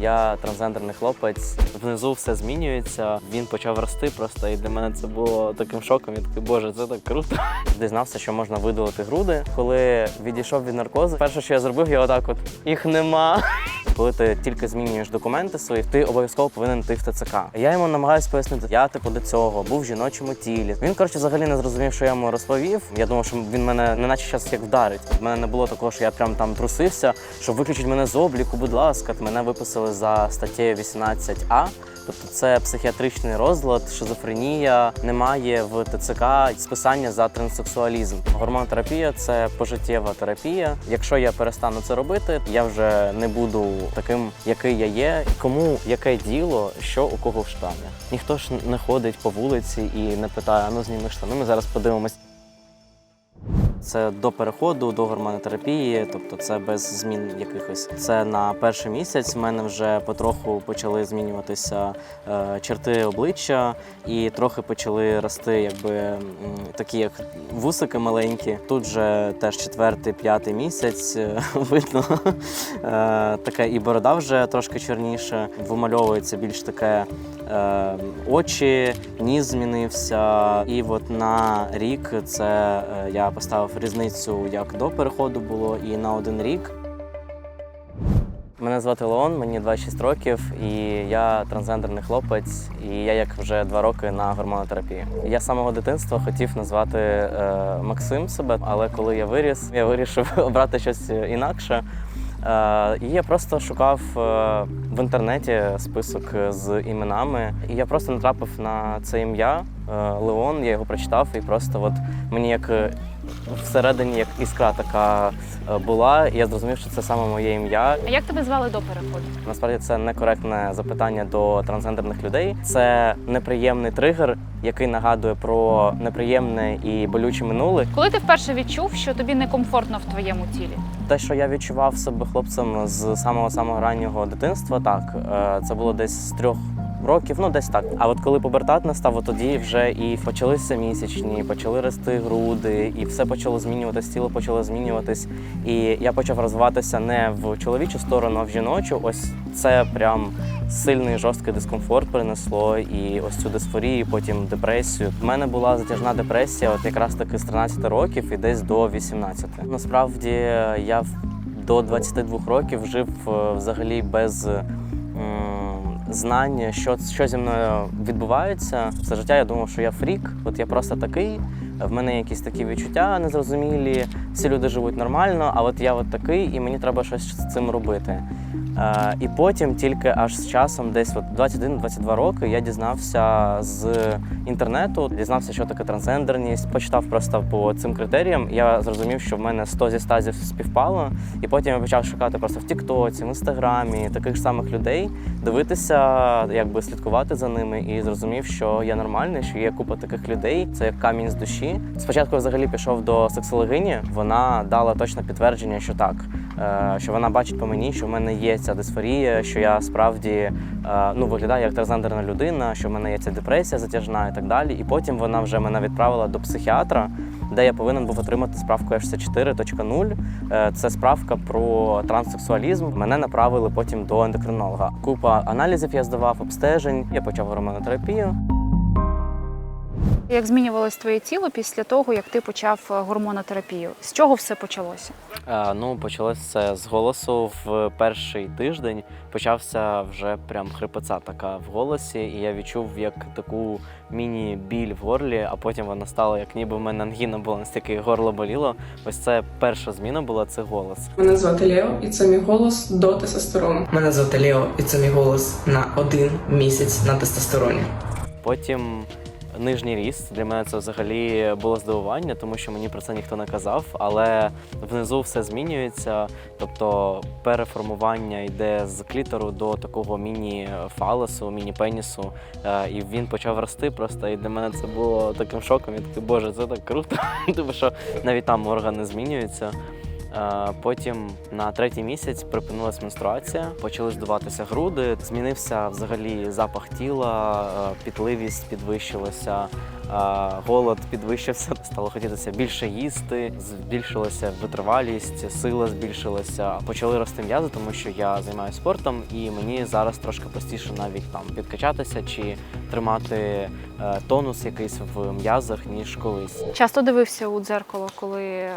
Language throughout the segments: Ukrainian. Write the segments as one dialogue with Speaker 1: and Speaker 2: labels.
Speaker 1: Я трансгендерний хлопець. Внизу все змінюється. Він почав рости просто, і для мене це було таким шоком. Я такий, боже, це так круто. Дізнався, що можна видалити груди. Коли відійшов від наркозу, перше, що я зробив, я отак от їх нема. Коли ти тільки змінюєш документи свої, ти обов'язково повинен йти в ТЦК. Я йому намагаюся пояснити, я типу до цього був в жіночому тілі. Він коротше взагалі не зрозумів, що я йому розповів. Я думав, що він мене не наче час як вдарить. В мене не було такого, що я прям там трусився, що виключити мене з обліку, будь ласка. Мене виписали за статтею 18а. Тобто це психіатричний розлад, шизофренія, немає в ТЦК списання за транссексуалізм. Гормонотерапія це пожиттєва терапія. Якщо я перестану це робити, я вже не буду таким, який я є. Кому яке діло, що у кого в штані. Ніхто ж не ходить по вулиці і не питає, ну зніми штани. Ми зараз подивимось. Це до переходу до гормонотерапії, тобто це без змін якихось. Це на перший місяць. в мене вже потроху почали змінюватися е, черти обличчя, і трохи почали рости, якби такі як вусики маленькі. Тут же теж четвертий, п'ятий місяць е, видно. Е, таке і борода вже трошки чорніше, вимальовується більш таке очі, ніс змінився. І от на рік це е, я поставив різницю, як до переходу було, і на один рік. Мене звати Леон, мені 26 років, і я трансгендерний хлопець, і я як вже два роки на гормонотерапії. Я з самого дитинства хотів назвати е, Максим себе, але коли я виріс, я вирішив обрати щось інакше. Е, і я просто шукав е, в інтернеті список з іменами, і я просто натрапив на це ім'я е, Леон. Я його прочитав, і просто от мені як всередині як іскра така е, була. І я зрозумів, що це саме моє ім'я.
Speaker 2: А як тебе звали до переходу?
Speaker 1: Насправді це некоректне запитання до трансгендерних людей. Це неприємний тригер, який нагадує про неприємне і болюче минуле.
Speaker 2: Коли ти вперше відчув, що тобі некомфортно в твоєму тілі?
Speaker 1: Те, що я відчував себе хлопцем з самого самого раннього дитинства, так е, це було десь з трьох. Років, ну десь так. А от коли пубертат настав, тоді вже і почалися місячні, почали рости груди, і все почало змінюватись, тіло почало змінюватись. І я почав розвиватися не в чоловічу сторону, а в жіночу. Ось це прям сильний жорсткий дискомфорт принесло, і ось цю дисфорію, потім депресію. У мене була затяжна депресія, от якраз таки з 13 років і десь до 18. Насправді я до 22 років жив е, взагалі без м, знань, що, що зі мною відбувається. Все життя я думав, що я фрік, от я просто такий. В мене якісь такі відчуття незрозумілі, всі люди живуть нормально, а от я от такий, і мені треба щось з цим робити. І потім тільки аж з часом, десь от 21-22 роки, я дізнався з інтернету, дізнався, що таке трансгендерність, почитав просто по цим критеріям. Я зрозумів, що в мене 100 зі 100 співпало. І потім я почав шукати просто в Тіктоці, в Інстаграмі таких самих людей, дивитися, якби слідкувати за ними, і зрозумів, що я нормальний, що є купа таких людей. Це як камінь з душі. Спочатку взагалі пішов до сексологині. Вона дала точне підтвердження, що так, що вона бачить по мені, що в мене є ця дисфорія, що я справді е, ну виглядаю як трансгендерна людина, що в мене є ця депресія затяжна і так далі. І потім вона вже мене відправила до психіатра, де я повинен був отримати справку H64.0. Е, Це справка про транссексуалізм. Мене направили потім до ендокринолога. Купа аналізів я здавав, обстежень. Я почав гормонотерапію.
Speaker 2: Як змінювалось твоє тіло після того, як ти почав е, гормонотерапію? З чого все почалося?
Speaker 1: Е, Ну, почалося це з голосу в перший тиждень. Почався вже прям хрипоца така в голосі, і я відчув як таку міні-біль в горлі, а потім вона стала, як ніби в мене ангіна була настільки горло боліло. Ось це перша зміна була це голос.
Speaker 3: Мене звати Лео, і це мій голос до тестостерону.
Speaker 4: Мене звати Лео, і це мій голос на один місяць на тестостероні.
Speaker 1: Потім нижній ріст для мене це взагалі було здивування, тому що мені про це ніхто не казав. Але внизу все змінюється, тобто переформування йде з клітору до такого міні-фалосу, міні-пенісу. Е, І він почав рости просто. І для мене це було таким шоком. Я такий, боже, це так круто. Тому що навіть там органи змінюються. Е, Потім на третій місяць припинилась менструація, почали здуватися груди, змінився взагалі запах тіла, е, пітливість підвищилася, е, голод підвищився, стало хотітися більше їсти, збільшилася витривалість, сила збільшилася. Почали рости м'язи, тому що я займаюся спортом, і мені зараз трошки простіше навіть там підкачатися чи тримати тонус якийсь в м'язах ніж колись.
Speaker 2: Часто дивився у дзеркало, коли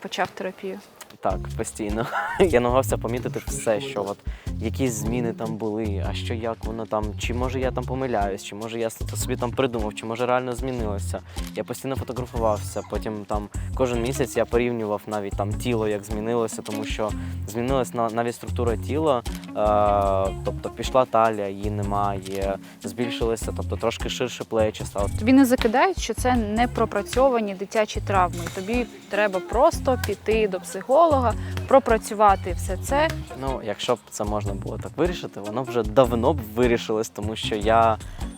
Speaker 2: почав терапію.
Speaker 1: Так, постійно. Я намагався помітити все, що от якісь зміни там були, а що як воно там, чи може я там помиляюсь, чи може я собі там придумав, чи може реально змінилося. Я постійно фотографувався. Потім там кожен місяць я порівнював навіть там тіло, як змінилося, тому що змінилась на- навіть структура тіла. Е, тобто пішла талія, її немає, збільшилося, тобто трошки ширше плечі стало.
Speaker 2: Тобі не закидають, що це не пропрацьовані дитячі травми. Тобі треба просто піти до психолога, пропрацювати все це.
Speaker 1: Ну, якщо б це можна було так вирішити, воно вже давно б вирішилось, тому що я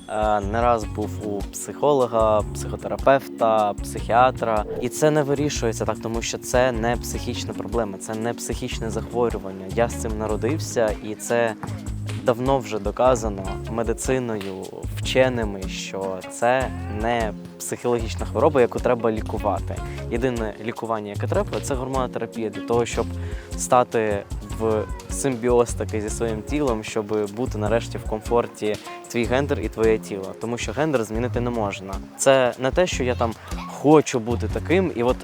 Speaker 1: е, не раз був у психолога, психотерапевта, психіатра, і це не вирішується так, тому що це не психічна проблема, це не психічне захворювання. Я з цим народився, і це давно вже доказано медициною, вченими, що це не психологічна хвороба, яку треба лікувати. Єдине лікування, яке треба, це гормонотерапія для того, щоб стати в симбіоз такий зі своїм тілом, щоб бути нарешті в комфорті твій гендер і твоє тіло. Тому що гендер змінити не можна. Це не те, що я там хочу бути таким, і от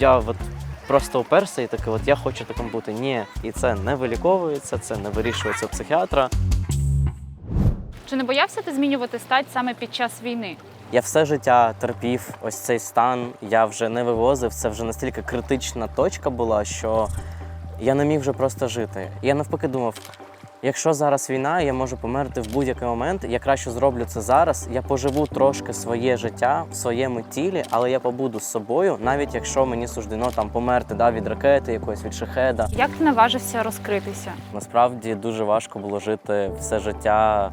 Speaker 1: я от. Просто уперся і такий, от я хочу таким бути. Ні, і це не виліковується, це не вирішується у психіатра.
Speaker 2: Чи не боявся ти змінювати стать саме під час війни?
Speaker 1: Я все життя терпів ось цей стан. Я вже не вивозив. Це вже настільки критична точка була, що я не міг вже просто жити. Я навпаки думав. Якщо зараз війна, я можу померти в будь-який момент. Я краще зроблю це зараз. Я поживу трошки своє життя в своєму тілі, але я побуду з собою, навіть якщо мені суждено там померти да, від ракети, якоїсь від шахеда.
Speaker 2: Як наважився розкритися?
Speaker 1: Насправді дуже важко було жити все життя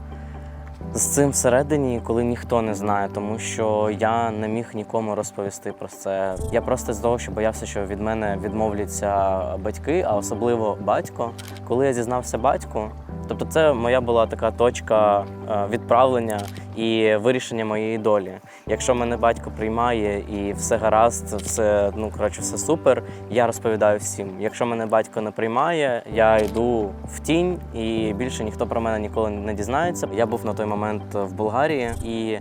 Speaker 1: з цим всередині, коли ніхто не знає, тому що я не міг нікому розповісти про це. Я просто з того, що боявся, що від мене відмовляться батьки, а особливо батько. Коли я зізнався батьку, тобто це моя була така точка е, відправлення і вирішення моєї долі. Якщо мене батько приймає і все гаразд, все ну коротше, все супер, я розповідаю всім. Якщо мене батько не приймає, я йду в тінь, і більше ніхто про мене ніколи не дізнається. Я був на той момент в Болгарії, і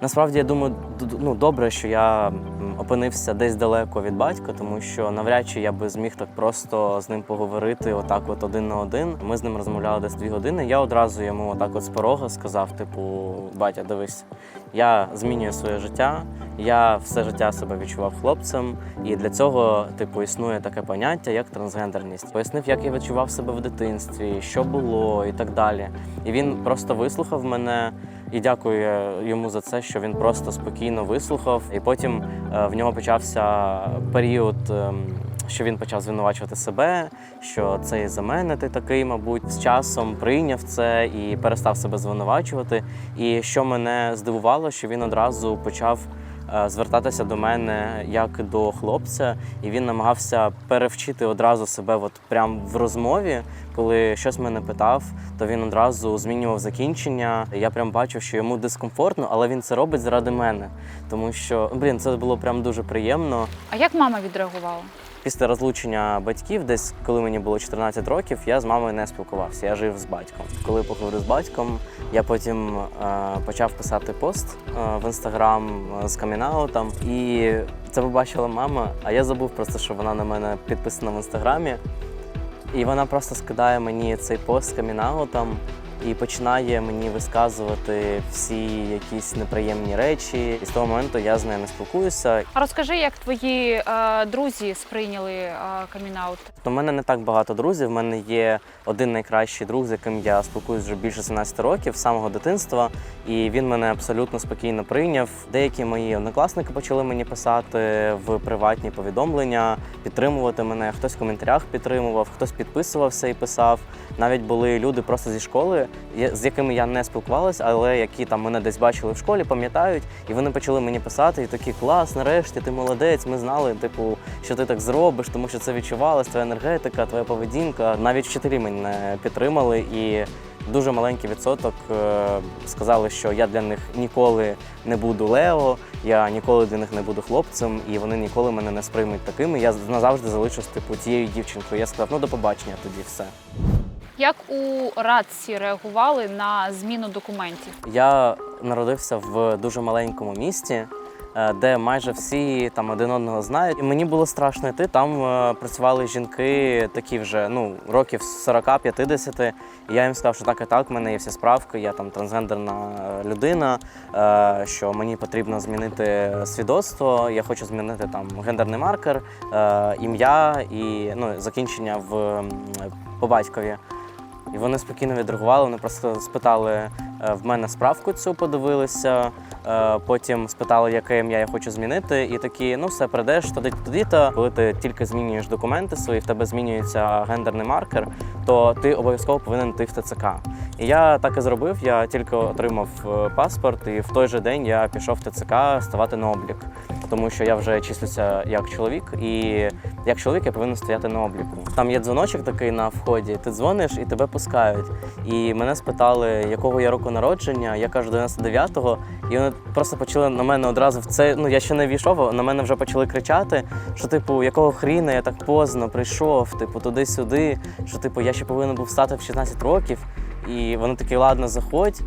Speaker 1: насправді я думаю, ну добре, що я опинився десь далеко від батька, тому що навряд чи я би зміг так просто з ним поговорити, отак, от один на один. Ми з ним розмовляли десь дві години. Я одразу йому отак, от з порога сказав: типу, батя, дивись, я змінюю своє життя. Я все життя себе відчував хлопцем, і для цього, типу, існує таке поняття, як трансгендерність. Пояснив, як я відчував себе в дитинстві, що було і так далі. І він просто вислухав мене. І дякую йому за це, що він просто спокійно вислухав. І потім е, в нього почався період, ем, що він почав звинувачувати себе, що це і за мене ти такий, мабуть, з часом прийняв це і перестав себе звинувачувати. І що мене здивувало, що він одразу почав е, звертатися до мене як до хлопця, і він намагався перевчити одразу себе, от прям в розмові. Коли щось мене питав, то він одразу змінював закінчення. Я прям бачив, що йому дискомфортно, але він це робить заради мене. Тому що, блін, це було прям дуже приємно.
Speaker 2: А як мама відреагувала?
Speaker 1: Після розлучення батьків, десь коли мені було 14 років, я з мамою не спілкувався. Я жив з батьком. Коли поговорив з батьком, я потім е, почав писати пост е, в інстаграм е, з камінаутом. І це побачила мама. А я забув просто, що вона на мене підписана в інстаграмі. І вона просто скидає мені цей пост з камінаутом і починає мені висказувати всі якісь неприємні речі. І з того моменту я з нею не спілкуюся.
Speaker 2: А розкажи, як твої е, друзі сприйняли е, камінаут?
Speaker 1: У мене не так багато друзів. У мене є один найкращий друг, з яким я спілкуюсь вже більше 17 років з самого дитинства, і він мене абсолютно спокійно прийняв. Деякі мої однокласники почали мені писати в приватні повідомлення, підтримувати мене. Хтось в коментарях підтримував, хтось підписувався і писав. Навіть були люди просто зі школи, з якими я не спілкувалася, але які там мене десь бачили в школі, пам'ятають, і вони почали мені писати, і такі клас, нарешті, ти молодець. Ми знали, типу, що ти так зробиш, тому що це відчувалось, твоя енергетика, твоя поведінка. Навіть вчителі мене підтримали і. Дуже маленький відсоток е, сказали, що я для них ніколи не буду Лео, я ніколи для них не буду хлопцем, і вони ніколи мене не сприймуть такими. Я назавжди залишусь типу тією дівчинкою. Я сказав, ну до побачення тоді все.
Speaker 2: Як у Радці реагували на зміну документів?
Speaker 1: Я народився в дуже маленькому місті, е, де майже всі там один одного знають. І мені було страшно йти. Там е, працювали жінки такі вже ну років 40-50. І я їм сказав, що так і так, в мене є всі справки, я там трансгендерна людина, е, що мені потрібно змінити свідоцтво. Я хочу змінити там гендерний маркер, ім'я і ну, закінчення в по батькові. І вони спокійно відреагували, вони просто спитали е, в мене справку цю, подивилися, е, потім спитали, яке ім'я я хочу змінити, і такі, ну все, прийдеш тоді тоді то коли ти тільки змінюєш документи свої, в тебе змінюється гендерний маркер, то ти обов'язково повинен йти в ТЦК. І я так і зробив. Я тільки отримав е, паспорт, і в той же день я пішов в ТЦК ставати на облік, тому що я вже числюся як чоловік, і як чоловік я повинен стояти на обліку. Там є дзвоночок такий на вході. Ти дзвониш і тебе пускають. І мене спитали, якого я року народження. Я кажу 99-го, і вони просто почали на мене одразу в це. Ну я ще не війшов, а на мене вже почали кричати, що типу, якого хріна я так поздно прийшов, типу, туди-сюди, що типу я ще повинен був стати в 16 років. І вони такі, ладно, заходь.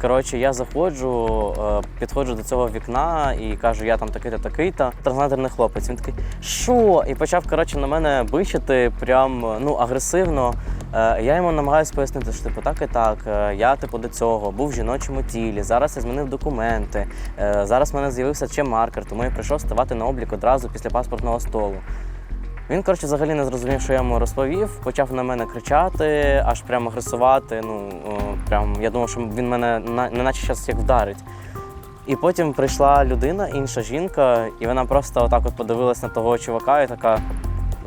Speaker 1: Коротше, я заходжу, е, підходжу до цього вікна і кажу, я там такий-то, такий-то. Трансгендерний хлопець. Він такий, що? І почав коротше на мене бичити прям ну агресивно. Е, Я йому намагаюся пояснити, що типу так і так. е, Я типу до цього був в жіночому тілі. Зараз я змінив документи. Зараз в мене з'явився ще маркер, тому я прийшов ставати на облік одразу після паспортного столу. Він, коротше, взагалі не зрозумів, що я йому розповів, почав на мене кричати, аж прямо агресувати. Ну, прям, я думав, що він мене на, неначе зараз як вдарить. І потім прийшла людина, інша жінка, і вона просто отак от подивилась на того чувака і така: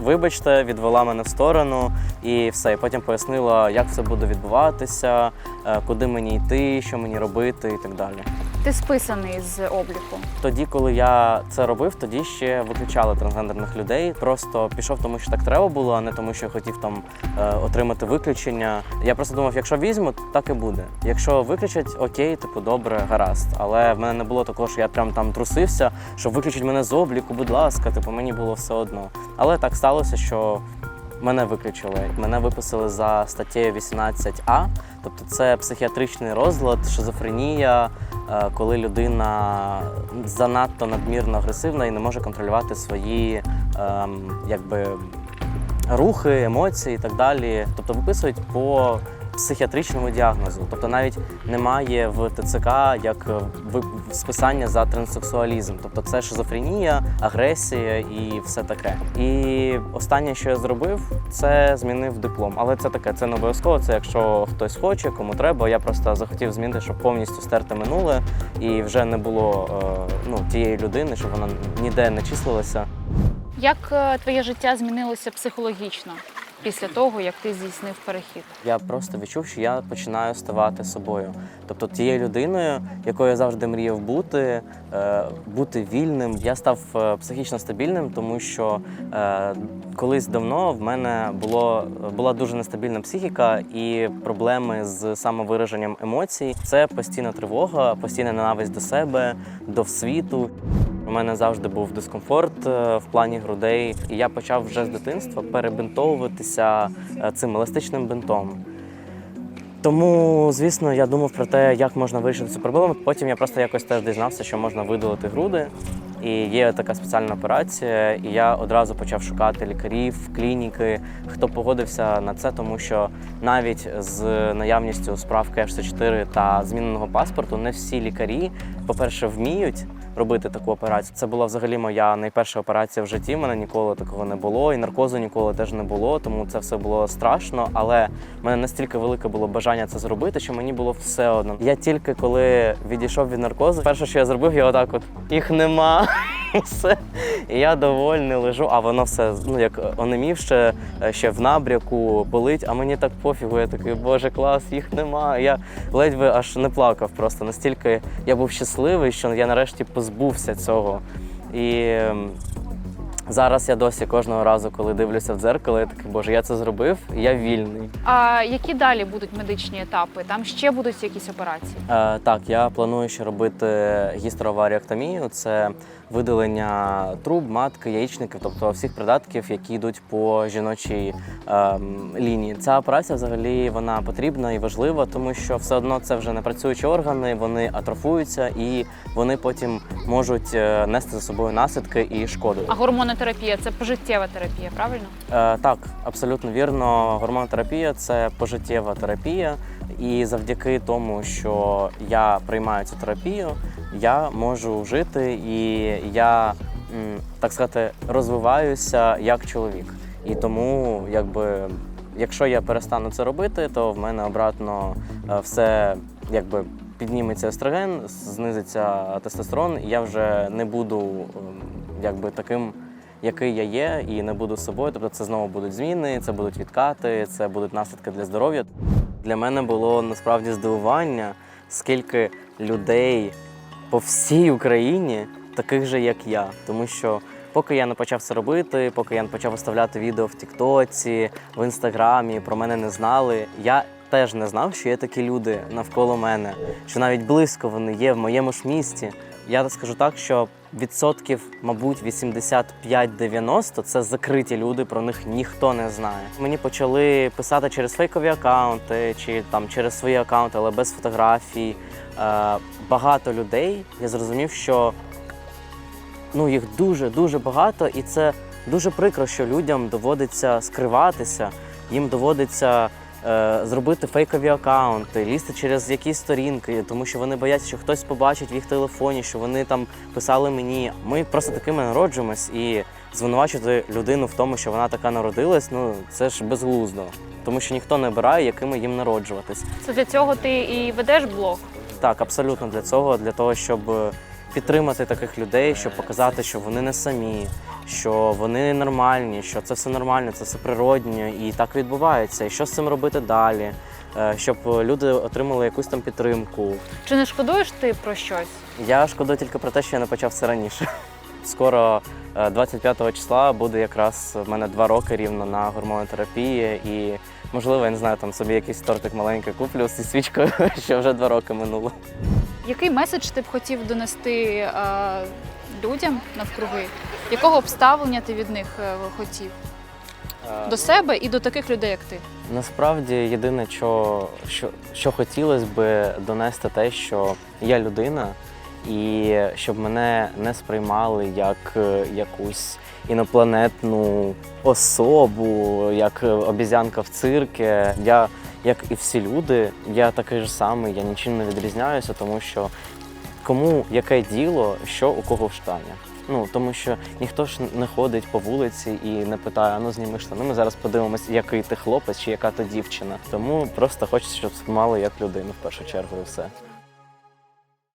Speaker 1: вибачте, відвела мене в сторону і все. І потім пояснила, як все буде відбуватися, е, куди мені йти, що мені робити і так далі.
Speaker 2: Ти списаний з обліку.
Speaker 1: Тоді, коли я це робив, тоді ще виключали трансгендерних людей. Просто пішов, тому що так треба було, а не тому, що я хотів там е, отримати виключення. Я просто думав, якщо візьму, так і буде. Якщо виключать, окей, типу добре, гаразд. Але в мене не було такого, що я прям там трусився, що виключать мене з обліку, будь ласка, типу мені було все одно. Але так сталося, що мене виключили. Мене виписали за статтею 18а, тобто це психіатричний розлад, шизофренія, коли людина занадто надмірно агресивна і не може контролювати свої ем, якби, рухи, емоції і так далі. Тобто виписують по психіатричному діагнозу. Тобто навіть немає в ТЦК як е, списання за транссексуалізм. Тобто це шизофренія, агресія і все таке. І останнє, що я зробив, це змінив диплом. Але це таке, це не обов'язково. Це якщо хтось хоче, кому треба. Я просто захотів змінити, щоб повністю стерти минуле і вже не було е, ну, тієї людини, щоб вона ніде не числилася.
Speaker 2: Як е, твоє життя змінилося психологічно після того, як ти здійснив перехід?
Speaker 1: Я просто відчув, що я починаю ставати собою. Тобто тією людиною, якою я завжди мріяв бути, е, бути вільним. Я став е, психічно стабільним, тому що е, колись давно в мене було, була дуже нестабільна психіка і проблеми з самовираженням емоцій. Це постійна тривога, постійна ненависть до себе, до світу. У мене завжди був дискомфорт е, в плані грудей, і я почав вже з дитинства перебинтовуватися е, цим еластичним бинтом. Тому, звісно, я думав про те, як можна вирішити цю проблему. Потім я просто якось теж дізнався, що можна видалити груди. І є така спеціальна операція, і я одразу почав шукати лікарів, клініки, хто погодився на це, тому що навіть з наявністю справки H4 та зміненого паспорту не всі лікарі, по-перше, вміють робити таку операцію. Це була взагалі моя найперша операція в житті. Мене ніколи такого не було, і наркозу ніколи теж не було, тому це все було страшно. Але в мене настільки велике було бажання це зробити, що мені було все одно. Я тільки коли відійшов від наркозу, перше, що я зробив, я отак от їх нема. все. І я довольний лежу, а воно все ну як онемівше, е, ще в набряку болить, а мені так пофігу. Я такий, боже, клас, їх нема. Я ледь би аж не плакав просто. Настільки я був щасливий, що я нарешті позбувся цього. І ем, зараз я досі кожного разу, коли дивлюся в дзеркало, я такий, боже, я це зробив, я вільний.
Speaker 2: А які далі будуть медичні етапи? Там ще будуть якісь операції?
Speaker 1: Е, так, я планую ще робити гістероваріоктомію. Це видалення труб, матки, яєчників, тобто всіх придатків, які йдуть по жіночій ем, лінії. Ця операція взагалі вона потрібна і важлива, тому що все одно це вже не працюючі органи, вони атрофуються і вони потім можуть е, нести за собою наслідки і шкоду.
Speaker 2: А гормонотерапія це пожиттєва терапія, правильно?
Speaker 1: Е, так, абсолютно вірно. Гормонотерапія це пожиттєва терапія, і завдяки тому, що я приймаю цю терапію, я можу жити і я, так сказати, розвиваюся як чоловік. І тому, якби, якщо я перестану це робити, то в мене обратно е, все якби. Підніметься естроген, знизиться тестостерон, і я вже не буду ем, якби таким який я є, і не буду собою. Тобто це знову будуть зміни, це будуть відкати, це будуть наслідки для здоров'я. Для мене було насправді здивування, скільки людей по всій Україні таких же, як я. Тому що поки я не почав це робити, поки я не почав виставляти відео в Тіктоці, в інстаграмі, про мене не знали. Я теж не знав, що є такі люди навколо мене, що навіть близько вони є в моєму ж місті. Я скажу так, що відсотків, мабуть, 85-90 це закриті люди, про них ніхто не знає. Мені почали писати через фейкові акаунти чи там через свої акаунти, але без фотографій. Е, багато людей. Я зрозумів, що ну, їх дуже дуже багато, і це дуже прикро, що людям доводиться скриватися, їм доводиться е, зробити фейкові акаунти, лізти через якісь сторінки, тому що вони бояться, що хтось побачить в їх телефоні, що вони там писали мені. Ми просто такими народжуємось і звинувачувати людину в тому, що вона така народилась, ну це ж безглуздо. Тому що ніхто не обирає, якими їм народжуватись.
Speaker 2: Це для цього ти і ведеш блог.
Speaker 1: Так, абсолютно для цього, для того, щоб е, підтримати таких людей, щоб показати, що вони не самі, що вони нормальні, що це все нормально, це все природньо і так відбувається. І що з цим робити далі, е, щоб люди отримали якусь там підтримку.
Speaker 2: Чи не шкодуєш ти про щось?
Speaker 1: Я шкодую тільки про те, що я не почав це раніше. Скоро, е, 25 числа, буде якраз в мене два роки рівно на гормонотерапії, і можливо, я не знаю, там собі якийсь тортик маленький куплю зі свічкою, що вже два роки минуло.
Speaker 2: Який меседж ти б хотів донести е, людям навкруги? Якого обставлення ти від них е, хотів?
Speaker 1: Е,
Speaker 2: До себе і до таких людей, як ти?
Speaker 1: Насправді єдине, що, що, що хотілося би донести те, що я людина, і щоб мене не сприймали як е, якусь інопланетну особу, як е, обізянка в циркі. Я, як і всі люди, я такий ж самий, я нічим не відрізняюся, тому що кому яке діло, що у кого в штанях. Ну тому що ніхто ж не ходить по вулиці і не питає, а ну зніми штани. Ми зараз подивимось, який ти хлопець чи яка ти дівчина. Тому просто хочеться, щоб сприймали як людину в першу чергу, і все.